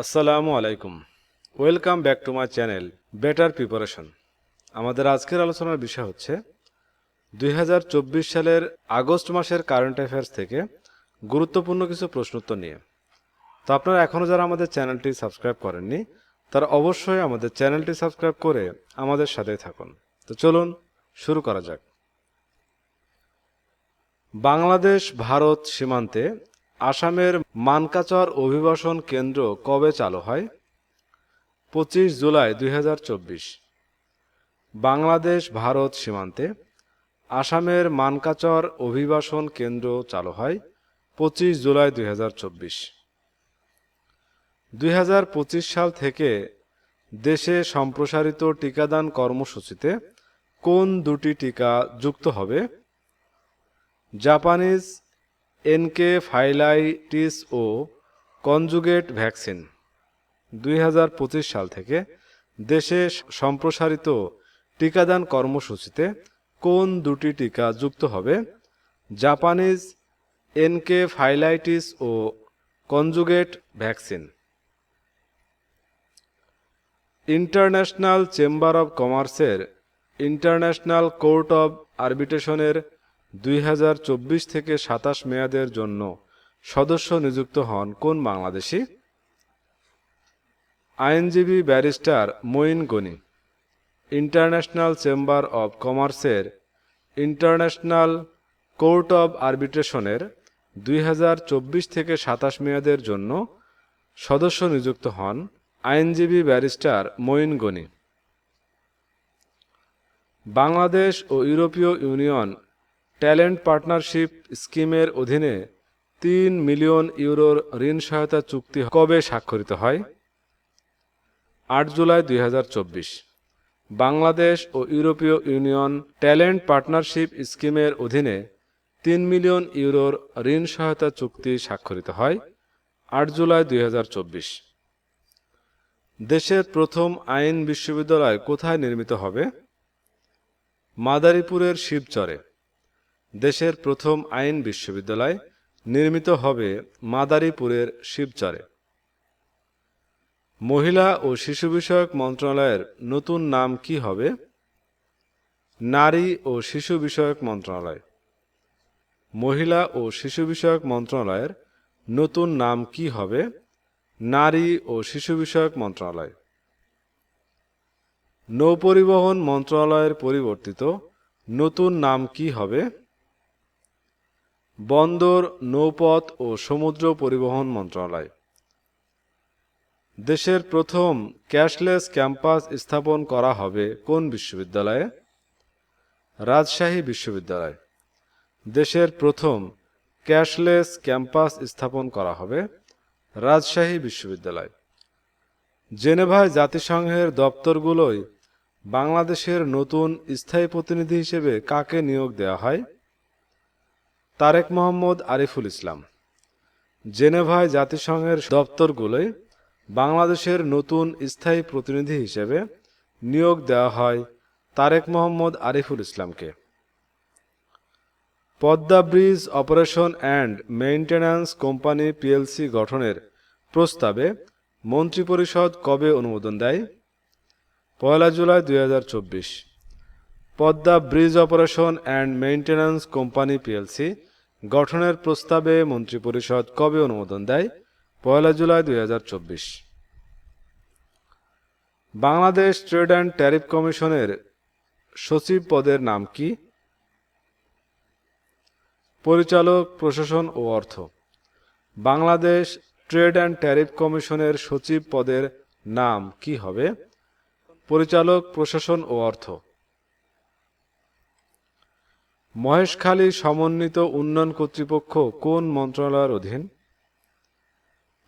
আসসালামু আলাইকুম। Welcome back to my channel better preparation আমাদের আজকের আলোচনার বিষয় হচ্ছে, দুই হাজার চব্বিশ সালের আগস্ট মাসের কারেন্ট অ্যাফেয়ার্স থেকে গুরুত্বপূর্ণ কিছু প্রশ্নোত্তর নিয়ে। তো আপনারা এখনও যারা আমাদের চ্যানেলটি সাবস্ক্রাইব করেননি, তারা অবশ্যই আমাদের চ্যানেলটি সাবস্ক্রাইব করে আমাদের সাথে থাকুন। তো চলুন শুরু করা যাক। বাংলাদেশ ভারত সীমান্তে আসামের মানকাচর অভিবাসন কেন্দ্র কবে চালু হয়? পঁচিশ জুলাই দু হাজার চব্বিশ। বাংলাদেশ ভারত সীমান্তে আসামের মানকাচর অভিবাসন কেন্দ্র চালু হয় পঁচিশ জুলাই দুই দুই সাল থেকে দেশে সম্প্রসারিত টিকাদান কর্মসূচিতে কোন দুটি টিকা যুক্ত হবে? জাপানিজ এনকে ফাইলাইটিস ও কনজুগেট ভ্যাকসিন দুই হাজার পঁচিশ সাল থেকে দেশে সম্প্রসারিত টিকাদান কর্মসূচিতে কোন দুটি টিকা যুক্ত হবে? Japanese encephalitis O conjugate vaccine. International chamber of কমার্সের ইন্টারন্যাশনাল কোর্ট অব আরবিট্রেশনের দুই হাজার চব্বিশ থেকে সাতাশ মেয়াদের জন্য সদস্য নিযুক্ত হন কোন বাংলাদেশি? আইনজীবী barrister Moin Gani, international chamber of কমার্সের ইন্টারন্যাশনাল কোর্ট অব আরবিট্রেশনের দুই হাজার চব্বিশ থেকে সাতাশ মেয়াদের জন্য সদস্য নিযুক্ত হন আইনজীবী ব্যারিস্টার মঈন গনি। বাংলাদেশ ও ইউরোপীয় ইউনিয়ন ট্যালেন্ট পার্টনারশিপ স্কিমের অধীনে তিন মিলিয়ন ইউরোর ঋণ সহায়তা চুক্তি কবে স্বাক্ষরিত হয়? আট জুলাই দুই হাজার চব্বিশ। বাংলাদেশ ও ইউরোপীয় ইউনিয়ন ট্যালেন্ট পার্টনারশিপ স্কিমের অধীনে তিন মিলিয়ন ইউরোর ঋণ সহায়তা চুক্তি স্বাক্ষরিত হয় আট জুলাই দুই হাজার চব্বিশ। দেশের প্রথম আইন বিশ্ববিদ্যালয় কোথায় নির্মিত হবে? মাদারীপুরের শিবচরে। দেশের প্রথম আইন বিশ্ববিদ্যালয় নির্মিত হবে মাদারীপুরের শিবচরে। মহিলা ও শিশু বিষয়ক মন্ত্রণালয়ের নতুন নাম কি হবে? নারী ও শিশু বিষয়ক মন্ত্রণালয়। মহিলা ও শিশু বিষয়ক মন্ত্রণালয়ের নতুন নাম কি হবে? নারী ও শিশু বিষয়ক মন্ত্রণালয়। নৌপরিবহন মন্ত্রণালয়ের পরিবর্তিত নতুন নাম কি হবে? বন্দর, নৌপথ ও সমুদ্র পরিবহন মন্ত্রণালয়। দেশের প্রথম ক্যাশলেস ক্যাম্পাস স্থাপন করা হবে কোন বিশ্ববিদ্যালয়ে? রাজশাহী বিশ্ববিদ্যালয়। দেশের প্রথম ক্যাশলেস ক্যাম্পাস স্থাপন করা হবে রাজশাহী বিশ্ববিদ্যালয়। জেনেভায় জাতিসংঘের দপ্তরগুলোয় বাংলাদেশের নতুন স্থায়ী প্রতিনিধি হিসেবে কাকে নিয়োগ দেওয়া হয়? তারেক মোহাম্মদ আরিফুল ইসলাম। জেনেভায় জাতিসংঘের দপ্তরগুলোয় বাংলাদেশের নতুন স্থায়ী প্রতিনিধি হিসেবে নিয়োগ দেওয়া হয় তারেক মোহাম্মদ আরিফুল ইসলামকে। Padma bridge operation and maintenance company PLC গঠনের প্রস্তাবে মন্ত্রিপরিষদ কবে অনুমোদন দেয়? পয়লা জুলাই দু হাজার চব্বিশ। Padma bridge operation and maintenance company PLC গঠনের প্রস্তাবে মন্ত্রিপরিষদ কবে অনুমোদন দেয়? পয়লা জুলাই দুই হাজার চব্বিশ। বাংলাদেশ ট্রেড অ্যান্ড ট্যারিফ কমিশনের সচিব পদের নাম কি? পরিচালক, প্রশাসন ও অর্থ। বাংলাদেশ ট্রেড অ্যান্ড ট্যারিফ কমিশনের সচিব পদের নাম কি হবে? পরিচালক, প্রশাসন ও অর্থ। মহেশখালী সমন্বিত উন্নয়ন কর্তৃপক্ষ কোন মন্ত্রণালয়ের অধীন?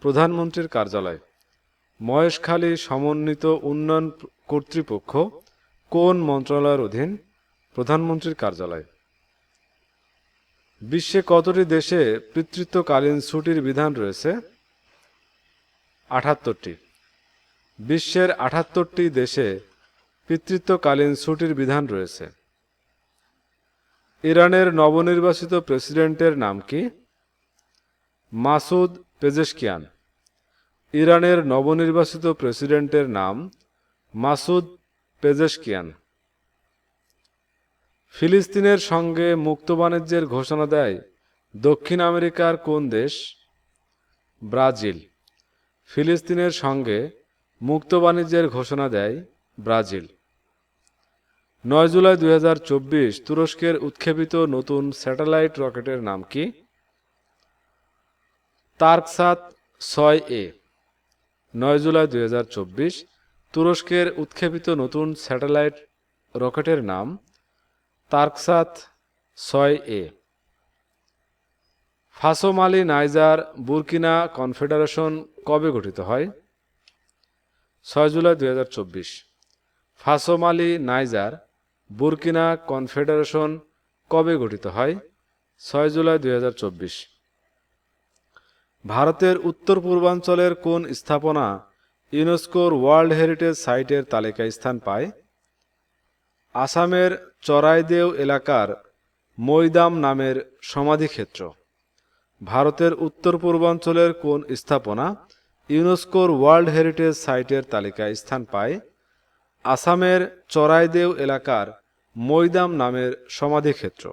প্রধানমন্ত্রীর কার্যালয়। মহেশখালী সমন্বিত উন্নয়ন কর্তৃপক্ষ কোন মন্ত্রণালয়ের অধীন? প্রধানমন্ত্রীর কার্যালয়। বিশ্বে কতটি দেশে পিতৃত্বকালীন ছুটির বিধান রয়েছে? আঠাত্তরটি বিশ্বের আঠাত্তরটি দেশে পিতৃত্বকালীন ছুটির বিধান রয়েছে। ইরানের নবনির্বাচিত প্রেসিডেন্টের নাম কি? Masoud Pezeshkian. ইরানের নবনির্বাচিত প্রেসিডেন্টের নাম মাসুদ পেজেশকিয়ান। ফিলিস্তিনের সঙ্গে মুক্ত বাণিজ্যের ঘোষণা দেয় দক্ষিণ আমেরিকার কোন দেশ? ব্রাজিল। ফিলিস্তিনের সঙ্গে মুক্ত বাণিজ্যের ঘোষণা দেয় ব্রাজিল। নয় জুলাই দুই হাজার চব্বিশ তুরস্কের উৎক্ষেপিত নতুন স্যাটেলাইট রকেটের নাম কি? তার্কসাত ছয় এ। নয় জুলাই দু হাজার চব্বিশ তুরস্কের উৎক্ষেপিত নতুন স্যাটেলাইট রকেটের নাম তার্কসাত ছয় A. Faso Mali Niger Burkina confederation কবে গঠিত হয়? ছয় জুলাই দুই Faso Mali Niger Burkina confederation কবে গঠিত হয়? ছয় জুলাই দু হাজার চব্বিশ। ভারতের উত্তর পূর্বাঞ্চলের কোন স্থাপনা ইউনেস্কোর ওয়ার্ল্ড হেরিটেজ সাইটের তালিকায় স্থান পায়? আসামের চরাইদেও এলাকার মৈদাম নামের সমাধিক্ষেত্র। ভারতের উত্তর পূর্বাঞ্চলের কোন স্থাপনা ইউনেস্কোর ওয়ার্ল্ড হেরিটেজ সাইটের তালিকায় স্থান পায়? আসামের চরাইদেও এলাকার মৈদাম নামের সমাধিক্ষেত্র।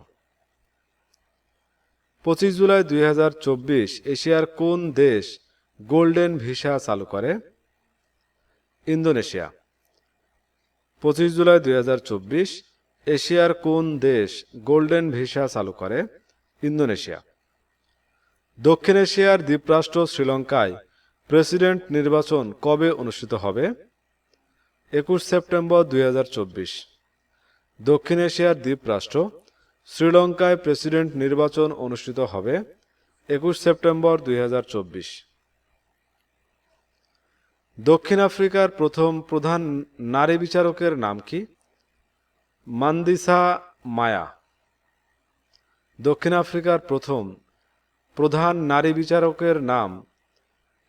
পঁচিশ জুলাই দুই হাজার চব্বিশ এশিয়ার কোন দেশ গোল্ডেন ভিসা চালু করে? ইন্দোনেশিয়া। পঁচিশ জুলাই দুই হাজার চব্বিশ এশিয়ার কোন দেশ গোল্ডেন ভিসা চালু করে? ইন্দোনেশিয়া। দক্ষিণ এশিয়ার দ্বীপরাষ্ট্র শ্রীলঙ্কায় প্রেসিডেন্ট নির্বাচন কবে অনুষ্ঠিত হবে? একুশ সেপ্টেম্বর দুই হাজার চব্বিশ। দক্ষিণ এশিয়ার দ্বীপরাষ্ট্র, শ্রীলঙ্কায় প্রেসিডেন্ট নির্বাচন অনুষ্ঠিত হবে একুশ সেপ্টেম্বর দুই হাজার চব্বিশ। দক্ষিণ আফ্রিকার প্রথম প্রধান নারী বিচারকের নাম কি? মান্দিসা মায়া। দক্ষিণ আফ্রিকার প্রথম প্রধান নারী বিচারকের নাম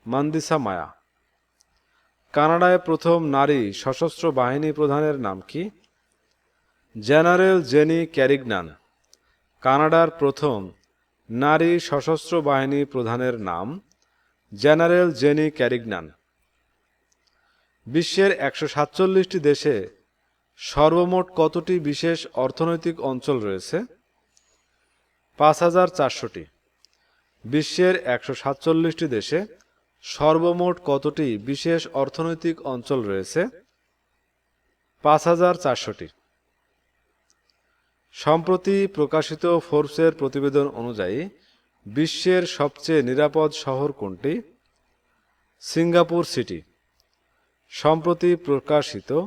মান্দিসা মায়া। কানাডায় প্রথম নারী সশস্ত্র বাহিনী প্রধানের নাম কি? জেনারেল জেনি ক্যারিগনান, কানাডার প্রথম নারী সশস্ত্র বাহিনী প্রধানের নাম জেনারেল জেনি ক্যারিগনান। বিশ্বের একশো সাতচল্লিশটি দেশে সর্বমোট কতটি বিশেষ অর্থনৈতিক অঞ্চল রয়েছে? পাঁচ হাজার চারশোটি। বিশ্বের একশো সাতচল্লিশটি দেশে সর্বমোট কতটি বিশেষ অর্থনৈতিক অঞ্চল রয়েছে? পাঁচ হাজার চারশোটি। সম্প্রতি প্রকাশিত ফোর্বসের প্রতিবেদন অনুযায়ী, বিশ্বের সবচেয়ে নিরাপদ শহর কোনটি? Singapore city. সম্প্রতি প্রকাশিত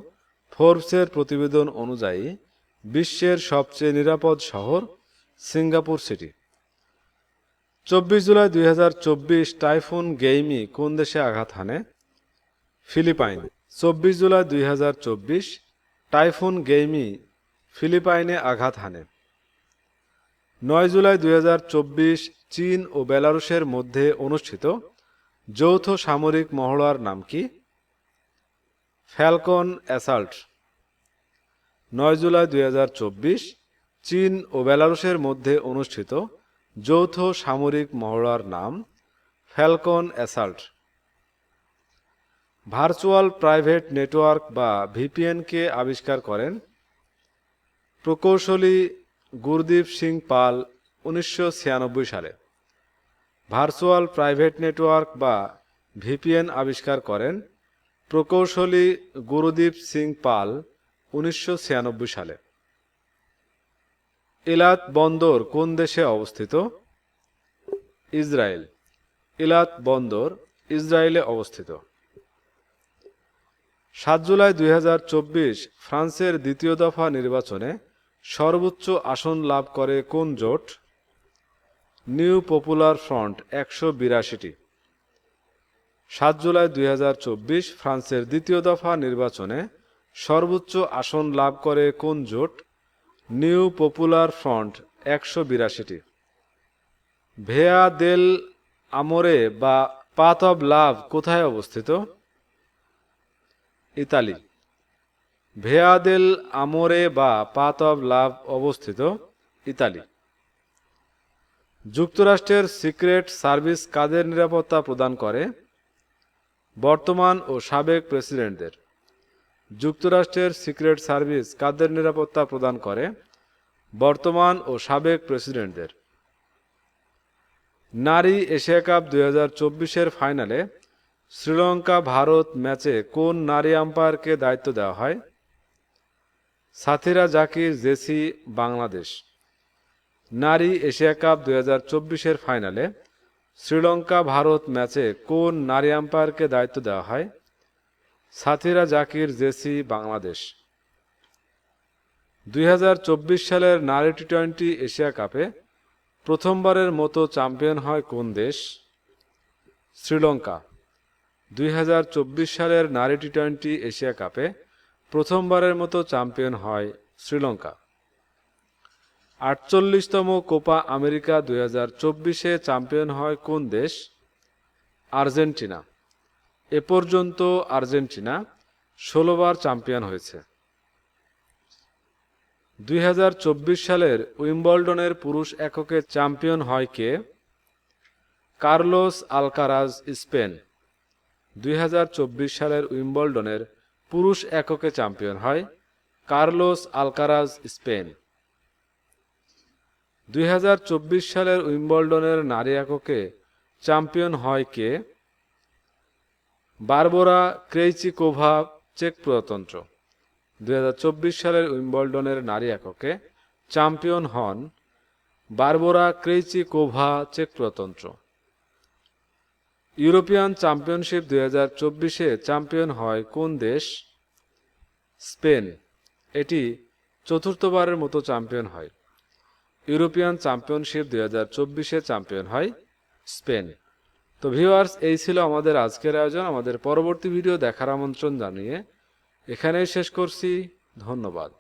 ফোর্বসের প্রতিবেদন অনুযায়ী, বিশ্বের সবচেয়ে নিরাপদ শহর সিঙ্গাপুর সিটি। চব্বিশ জুলাই দুই হাজার চব্বিশ টাইফুন গেইমি কোন দেশে আঘাত হানে? ফিলিপাইন। চব্বিশ জুলাই দুই হাজার চব্বিশ টাইফুন গেইমি ফিলিপাইনে আঘাত হানে। নয় জুলাই দুই হাজার চব্বিশ চীন ও বেলারুশের মধ্যে অনুষ্ঠিত যৌথ সামরিক মহড়ার নাম কি? Falcon assault. নয় জুলাই দু হাজার চব্বিশ চীন ও বেলারুশের মধ্যে অনুষ্ঠিত যৌথ সামরিক মহড়ার নাম falcon assault. Virtual private network বা ভিপিএনকে আবিষ্কার করেন প্রকৌশলী গুরদীপ সিং পাল উনিশশো ছিয়ানব্বই সালে ভার্চুয়াল প্রাইভেট নেটওয়ার্ক বা ভিপিএন আবিষ্কার করেন প্রকৌশলী গুরুদীপ সিং পাল উনিশশো ছিয়ানব্বই সালে। ইলাত বন্দর কোন দেশে অবস্থিত? ইসরায়েল। ইলাত বন্দর ইসরায়েলে অবস্থিত। সাত জুলাই দুই হাজার চব্বিশ ফ্রান্সের দ্বিতীয় দফা নির্বাচনে সর্বোচ্চ আসন লাভ করে কোন জোট? নিউ পপুলার ফ্রন্ট একশো বিরাশিটি। সাত জুলাই দুই হাজার চব্বিশ ফ্রান্সের দ্বিতীয় দফা নির্বাচনে সর্বোচ্চ আসন লাভ করে কোন জোট? নিউ পপুলার ফ্রন্ট একশো বিরাশিটি। ভেয়া দেল আমরে বা পাত অব লাভ কোথায় অবস্থিত? ইতালি। ভেয়া দেল আমোরে বা পাত অব লাভ অবস্থিত, ইতালি। যুক্তরাষ্ট্রের সিক্রেট সার্ভিস কাদের নিরাপত্তা প্রদান করে? বর্তমান ও সাবেক প্রেসিডেন্টদের। যুক্তরাষ্ট্রের সিক্রেট সার্ভিস কাদের নিরাপত্তা প্রদান করে? বর্তমান ও সাবেক প্রেসিডেন্টদের। নারী এশিয়া কাপ দুই চব্বিশের ফাইনালে শ্রীলঙ্কা ভারত ম্যাচে কোন নারী আম্পায়ারকে দায়িত্ব দেওয়া হয়? সাথিরা জাকির, জেসি, বাংলাদেশ। নারী এশিয়া কাপ দুই হাজার চব্বিশের ফাইনালে শ্রীলঙ্কা ভারত ম্যাচে কোন নারী আম্পায়ারকে দায়িত্ব দেওয়া হয়? সাথিরা জাকির, জেসি, বাংলাদেশ। দুই হাজার চব্বিশ সালের নারী টি টোয়েন্টি এশিয়া কাপে প্রথমবারের মতো চ্যাম্পিয়ন হয় কোন দেশ? শ্রীলঙ্কা। দুই হাজার চব্বিশ সালের নারী টি টোয়েন্টি এশিয়া কাপে প্রথমবারের মতো চ্যাম্পিয়ন হয় শ্রীলঙ্কা। আটচল্লিশতম কোপা আমেরিকা দুই হাজার চব্বিশে চ্যাম্পিয়ন হয় কোন দেশ? আর্জেন্টিনা। এ পর্যন্ত আর্জেন্টিনা ষোলোবার চ্যাম্পিয়ন হয়েছে। দুই হাজার চব্বিশ সালের উইম্বলডনের পুরুষ এককে চ্যাম্পিয়ন হয় কে? Carlos Alcaraz, Spain. দুই হাজার চব্বিশ সালের উইম্বলডনের পুরুষ এককে চ্যাম্পিয়ন হয়, কার্লোস আলকারাজ, স্পেন। দুই হাজার চব্বিশ সালের উইম্বলডনের নারী এককে চ্যাম্পিয়ন হয় কে? বারবোরা ক্রেইচিকোভা, চেক প্রজাতন্ত্র। দুই হাজার চব্বিশ সালের উইম্বলডনের নারী এককে চ্যাম্পিয়ন হন বারবোরা ক্রেইচিকোভা, চেক প্রজাতন্ত্র। ইউরোপিয়ান চ্যাম্পিয়নশিপ দুই হাজার চব্বিশে চ্যাম্পিয়ন হয় কোন দেশ? স্পেন। এটি চতুর্থবারের মতো চ্যাম্পিয়ন হয়। ইউরোপিয়ান চ্যাম্পিয়নশিপ দুই হাজার চব্বিশে চ্যাম্পিয়ন হয় স্পেন। তো ভিউয়ার্স, এই ছিল আমাদের আজকের আয়োজন। আমাদের পরবর্তী ভিডিও দেখার আমন্ত্রণ জানিয়ে এখানেই শেষ করছি। ধন্যবাদ।